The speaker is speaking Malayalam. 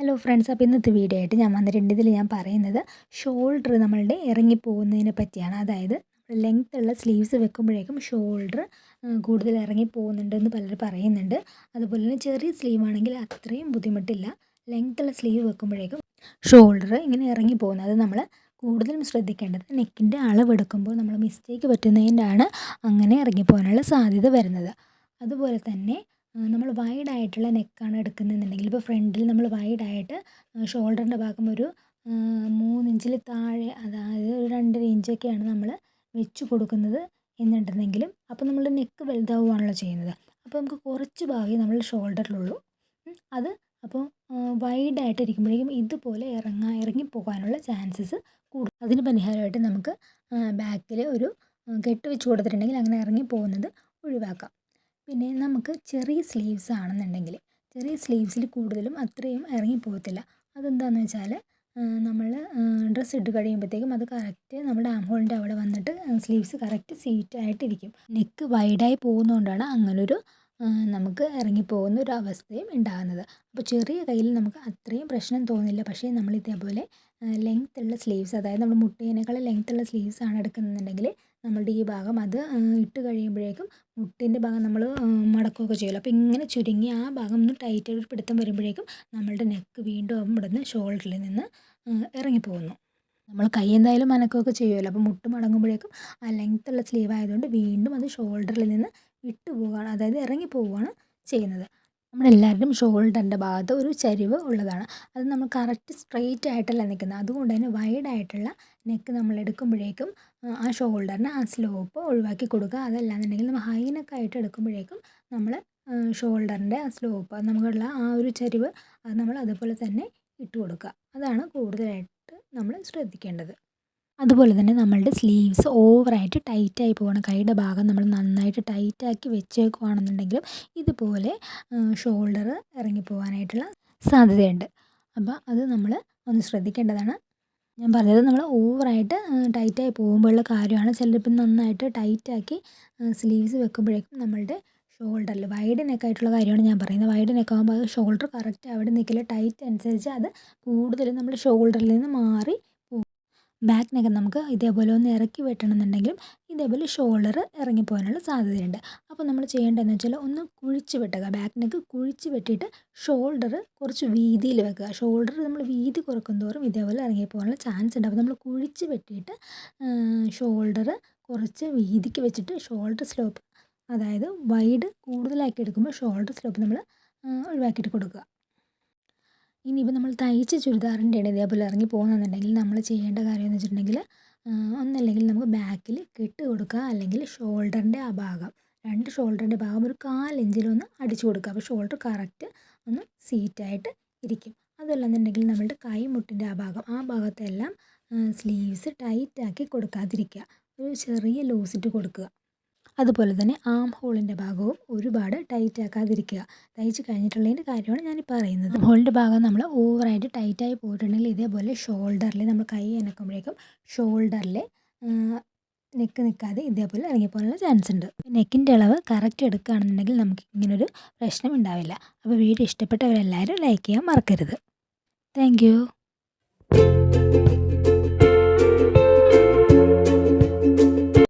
ഹലോ ഫ്രണ്ട്സ് അപ്പോൾ ഇന്നത്തെ വീഡിയോ ആയിട്ട് ഞാൻ വന്നിട്ടുണ്ട് ഇതിൽ ഞാൻ പറയുന്നത് ഷോൾഡർ നമ്മളുടെ ഇറങ്ങി പോകുന്നതിനെ പറ്റിയാണ്. അതായത് ലെങ്ത് ഉള്ള സ്ലീവ്സ് വെക്കുമ്പോഴേക്കും ഷോൾഡർ കൂടുതൽ ഇറങ്ങി പോകുന്നുണ്ടെന്ന് പലരും പറയുന്നുണ്ട്. അതുപോലെ തന്നെ ചെറിയ സ്ലീവ് ആണെങ്കിൽ അത്രയും ബുദ്ധിമുട്ടില്ല. ലെങ്ത് ഉള്ള സ്ലീവ് വെക്കുമ്പോഴേക്കും ഷോൾഡർ ഇങ്ങനെ ഇറങ്ങി പോകുന്നത് നമ്മൾ കൂടുതലും ശ്രദ്ധിക്കേണ്ടത് നെക്കിന്റെ അളവെടുക്കുമ്പോൾ നമ്മൾ മിസ്റ്റേക്ക് പറ്റുന്നതിന്റെയാണ് അങ്ങനെ ഇറങ്ങിപ്പോകാനുള്ള സാധ്യത വരുന്നത്. അതുപോലെ തന്നെ നമ്മൾ വൈഡ് ആയിട്ടുള്ള നെക്കാണ് എടുക്കുന്നതെന്നുണ്ടെങ്കിൽ ഇപ്പോൾ ഫ്രണ്ടിൽ നമ്മൾ വൈഡ് ആയിട്ട് ഷോൾഡറിന്റെ ഭാഗം ഒരു മൂന്നിഞ്ചിൽ താഴെ അതായത് ഒരു രണ്ടര ഇഞ്ചൊക്കെയാണ് നമ്മൾ വെച്ച് കൊടുക്കുന്നത് എന്നുണ്ടെന്നെങ്കിലും അപ്പോൾ നമ്മുടെ നെക്ക് വലുതാവുകയാണല്ലോ ചെയ്യുന്നത്. അപ്പോൾ നമുക്ക് കുറച്ച് ഭാഗം നമ്മൾ ഷോൾഡറിലുള്ളൂ അത് അപ്പോൾ വൈഡ് ആയിട്ട് ഇരിക്കുമ്പോഴേക്കും ഇതുപോലെ ഇറങ്ങാൻ ഇറങ്ങി പോകാനുള്ള ചാൻസസ് കൂടും. അതിന് പരിഹാരമായിട്ട് നമുക്ക് ബാക്കിൽ ഒരു കെട്ട് വെച്ച് കൊടുത്തിട്ടുണ്ടെങ്കിൽ അങ്ങനെ ഇറങ്ങി പോകുന്നത് ഒഴിവാക്കാം. പിന്നെ നമുക്ക് ചെറിയ സ്ലീവ്സ് ആണെന്നുണ്ടെങ്കിൽ ചെറിയ സ്ലീവ്സിൽ കൂടുതലും അത്രയും ഇറങ്ങി പോകത്തില്ല. അതെന്താണെന്ന് വെച്ചാൽ നമ്മൾ ഡ്രസ്സ് ഇട്ട് കഴിയുമ്പോഴത്തേക്കും അത് കറക്റ്റ് നമ്മുടെ ആം ഹോളിന്റെ അവിടെ വന്നിട്ട് സ്ലീവ്സ് കറക്റ്റ് സീറ്റായിട്ടിരിക്കും നെക്ക് വൈഡായി പോകുന്നതുകൊണ്ടാണ് അങ്ങനൊരു നമുക്ക് ഇറങ്ങിപ്പോകുന്ന ഒരു അവസ്ഥയും ഉണ്ടാകുന്നത്. അപ്പോൾ ചെറിയ കയ്യിൽ നമുക്ക് അത്രയും പ്രശ്നം തോന്നില്ല. പക്ഷേ നമ്മൾ ഇതേപോലെ ലെങ്ത് ഉള്ള സ്ലീവ്സ് അതായത് നമ്മൾ മുട്ടേനേക്കാൾ ലെങ്ത്തുള്ള സ്ലീവ്സ് ആണ് എടുക്കുന്നുണ്ടെങ്കിൽ നമ്മളുടെ ഈ ഭാഗം അത് ഇട്ട് കഴിയുമ്പോഴേക്കും മുട്ടിന്റെ ഭാഗം നമ്മൾ മടക്കുകയൊക്കെ ചെയ്യുമല്ലോ അപ്പോൾ ഇങ്ങനെ ചുരുങ്ങി ആ ഭാഗം ഒന്ന് ടൈറ്റ് ഒരു പിടുത്തം വരുമ്പോഴേക്കും നമ്മളുടെ നെക്ക് വീണ്ടും അവിടെ നിന്ന് ഷോൾഡറിൽ നിന്ന് ഇറങ്ങിപ്പോകുന്നു. നമ്മൾ കൈ എന്തായാലും അനക്കുകയൊക്കെ ചെയ്യുമല്ലോ അപ്പോൾ മുട്ട് മടങ്ങുമ്പോഴേക്കും ആ ലെങ്ത് ഉള്ള സ്ലീവ് ആയതുകൊണ്ട് വീണ്ടും അത് ഷോൾഡറിൽ നിന്ന് വിട്ടു പോവുകയാണ് അതായത് ഇറങ്ങി പോവുകയാണ് ചെയ്യുന്നത്. നമ്മളെല്ലാവരുടെയും ഷോൾഡറിന്റെ ഭാഗത്ത് ഒരു ചരിവ് ഉള്ളതാണ്. അത് നമ്മൾ കറക്റ്റ് സ്ട്രെയിറ്റ് ആയിട്ടല്ല നിൽക്കുന്നത്. അതുകൊണ്ട് തന്നെ വൈഡ് ആയിട്ടുള്ള നെക്ക് നമ്മൾ എടുക്കുമ്പോഴേക്കും ആ ഷോൾഡറിന് ആ സ്ലോപ്പ് ഒഴിവാക്കി കൊടുക്കുക. അതല്ലാന്നുണ്ടെങ്കിൽ നമ്മൾ ഹൈ നെക്കായിട്ട് എടുക്കുമ്പോഴേക്കും നമ്മൾ ഷോൾഡറിന്റെ ആ സ്ലോപ്പ് നമുക്കുള്ള ആ ഒരു ചരിവ് അത് നമ്മൾ അതുപോലെ തന്നെ ഇട്ട് കൊടുക്കുക അതാണ് കൂടുതലായിട്ട് നമ്മൾ ശ്രദ്ധിക്കേണ്ടത്. അതുപോലെ തന്നെ നമ്മളുടെ സ്ലീവ്സ് ഓവറായിട്ട് ടൈറ്റായി പോകണം. കൈയുടെ ഭാഗം നമ്മൾ നന്നായിട്ട് ടൈറ്റാക്കി വെച്ചേക്കുവാണെന്നുണ്ടെങ്കിലും ഇതുപോലെ ഷോൾഡർ ഇറങ്ങിപ്പോകാനായിട്ടുള്ള സാധ്യതയുണ്ട്. അപ്പോൾ അത് നമ്മൾ ഒന്ന് ശ്രദ്ധിക്കേണ്ടതാണ്. ഞാൻ പറഞ്ഞത് നമ്മൾ ഓവറായിട്ട് ടൈറ്റായി പോകുമ്പോഴുള്ള കാര്യമാണ്. ചിലരിപ്പം നന്നായിട്ട് ടൈറ്റാക്കി സ്ലീവ്സ് വെക്കുമ്പോഴേക്കും നമ്മളുടെ ഷോൾഡറിൽ വൈഡ് നെക്കായിട്ടുള്ള കാര്യമാണ് ഞാൻ പറയുന്നത്. വൈഡ് നെക്കാകുമ്പോൾ അത് ഷോൾഡർ കറക്റ്റ് അവിടെ നിൽക്കില്ല ടൈറ്റ് അനുസരിച്ച് അത് കൂടുതലും നമ്മുടെ ഷോൾഡറിൽ നിന്ന് മാറി ബാക്ക് നെക്ക് നമുക്ക് ഇതേപോലെ ഒന്ന് ഇറക്കി വെട്ടണമെന്നുണ്ടെങ്കിലും ഇതേപോലെ ഷോൾഡർ ഇറങ്ങിപ്പോകാനുള്ള സാധ്യതയുണ്ട്. അപ്പോൾ നമ്മൾ ചെയ്യേണ്ടതെന്ന് വെച്ചാൽ ഒന്ന് കുഴിച്ച് വെട്ടുക. ബാക്ക് നെക്ക് കുഴിച്ച് വെട്ടിയിട്ട് ഷോൾഡർ കുറച്ച് വീതിയിൽ വെക്കുക. ഷോൾഡർ നമ്മൾ വീതി കുറക്കും തോറും ഇതേപോലെ ഇറങ്ങിപ്പോകാനുള്ള ചാൻസ് ഉണ്ട്. അപ്പോൾ നമ്മൾ കുഴിച്ച് വെട്ടിയിട്ട് ഷോൾഡർ കുറച്ച് വീതിക്ക് വെച്ചിട്ട് ഷോൾഡർ സ്ലോപ്പ് അതായത് വൈഡ് കൂടുതലാക്കി എടുക്കുമ്പോൾ ഷോൾഡർ സ്ലോപ്പ് നമ്മൾ ഒഴിവാക്കിയിട്ട് കൊടുക്കുക. ഇനിയിപ്പോൾ നമ്മൾ തയ്ച്ച ചുരിദാറിന്റെയാണ് ഇതേപോലെ ഇറങ്ങി പോകുന്നതെന്നുണ്ടെങ്കിൽ നമ്മൾ ചെയ്യേണ്ട കാര്യം എന്ന് വെച്ചിട്ടുണ്ടെങ്കിൽ ഒന്നല്ലെങ്കിൽ നമുക്ക് ബാക്കിൽ കെട്ട് കൊടുക്കുക അല്ലെങ്കിൽ ഷോൾഡറിന്റെ ആ ഭാഗം രണ്ട് ഷോൾഡറിന്റെ ഭാഗം ഒരു കാലിഞ്ചിലൊന്ന് അടിച്ചു കൊടുക്കുക. അപ്പോൾ ഷോൾഡർ കറക്റ്റ് ഒന്ന് സീറ്റായിട്ട് ഇരിക്കും. അതല്ലെന്നുണ്ടെങ്കിൽ നമ്മളുടെ കൈമുട്ടിന്റെ ആ ഭാഗം ആ ഭാഗത്തെല്ലാം സ്ലീവ്സ് ടൈറ്റാക്കി കൊടുക്കാതിരിക്കുക. ഒരു ചെറിയ ലൂസിട്ട് കൊടുക്കുക. അതുപോലെ തന്നെ ആം ഹോളിന്റെ ഭാഗവും ഒരുപാട് ടൈറ്റ് ആക്കാതിരിക്കുക. തയ്ച്ച് കഴിഞ്ഞിട്ടുള്ളതിന്റെ കാര്യമാണ് ഞാൻ പറയുന്നത്. ഹോളിന്റെ ഭാഗം നമ്മൾ ഓവറായിട്ട് ടൈറ്റായി പോയിട്ടുണ്ടെങ്കിൽ ഇതേപോലെ ഷോൾഡറിൽ നമ്മൾ കൈ അനക്കുമ്പോഴേക്കും ഷോൾഡറിൽ നെക്ക് നിൽക്കാതെ ഇതേപോലെ ഇറങ്ങിപ്പോകാനുള്ള ചാൻസ് ഉണ്ട്. നെക്കിന്റെ അളവ് കറക്റ്റ് എടുക്കുകയാണെന്നുണ്ടെങ്കിൽ നമുക്ക് ഇങ്ങനൊരു പ്രശ്നം ഉണ്ടാവില്ല. അപ്പോൾ വീഡിയോ ഇഷ്ടപ്പെട്ടവരെല്ലാവരും ലൈക്ക് ചെയ്യാൻ മറക്കരുത്. താങ്ക്